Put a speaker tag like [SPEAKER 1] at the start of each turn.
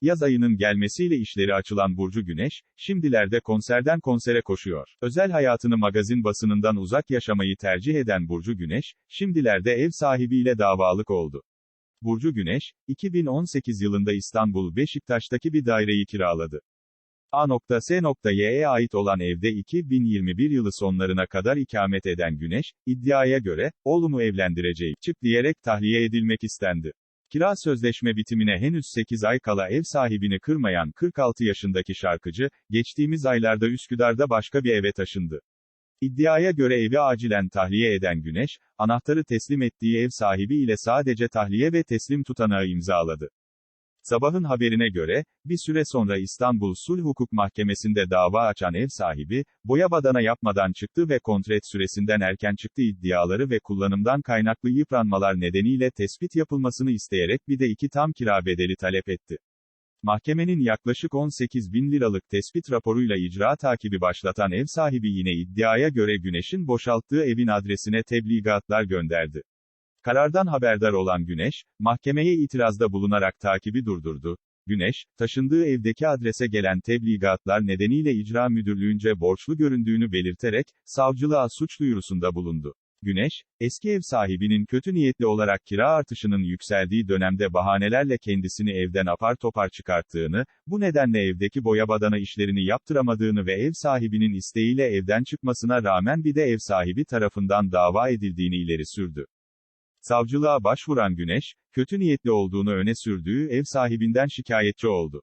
[SPEAKER 1] Yaz ayının gelmesiyle işleri açılan Burcu Güneş, şimdilerde konserden konsere koşuyor. Özel hayatını magazin basınından uzak yaşamayı tercih eden Burcu Güneş, şimdilerde ev sahibiyle davalık oldu. Burcu Güneş, 2018 yılında İstanbul Beşiktaş'taki bir daireyi kiraladı. A.S.Y'ye ait olan evde 2021 yılı sonlarına kadar ikamet eden Güneş, iddiaya göre, oğlumu evlendireceğim, çık diyerek tahliye edilmek istendi. Kira sözleşme bitimine henüz 8 ay kala ev sahibini kırmayan 46 yaşındaki şarkıcı, geçtiğimiz aylarda Üsküdar'da başka bir eve taşındı. İddiaya göre evi acilen tahliye eden Güneş, anahtarı teslim ettiği ev sahibi ile sadece tahliye ve teslim tutanağı imzaladı. Sabahın haberine göre, bir süre sonra İstanbul Sulh Hukuk Mahkemesi'nde dava açan ev sahibi, boya badana yapmadan çıktı ve kontret süresinden erken çıktı iddiaları ve kullanımdan kaynaklı yıpranmalar nedeniyle tespit yapılmasını isteyerek bir de iki tam kira bedeli talep etti. Mahkemenin yaklaşık 18 bin liralık tespit raporuyla icra takibi başlatan ev sahibi yine iddiaya göre Güneş'in boşalttığı evin adresine tebligatlar gönderdi. Karardan haberdar olan Güneş, mahkemeye itirazda bulunarak takibi durdurdu. Güneş, taşındığı evdeki adrese gelen tebligatlar nedeniyle icra müdürlüğünce borçlu göründüğünü belirterek, savcılığa suç duyurusunda bulundu. Güneş, eski ev sahibinin kötü niyetli olarak kira artışının yükseldiği dönemde bahanelerle kendisini evden apar topar çıkarttığını, bu nedenle evdeki boya badana işlerini yaptıramadığını ve ev sahibinin isteğiyle evden çıkmasına rağmen bir de ev sahibi tarafından dava edildiğini ileri sürdü. Savcılığa başvuran Güneş, kötü niyetli olduğunu öne sürdüğü ev sahibinden şikayetçi oldu.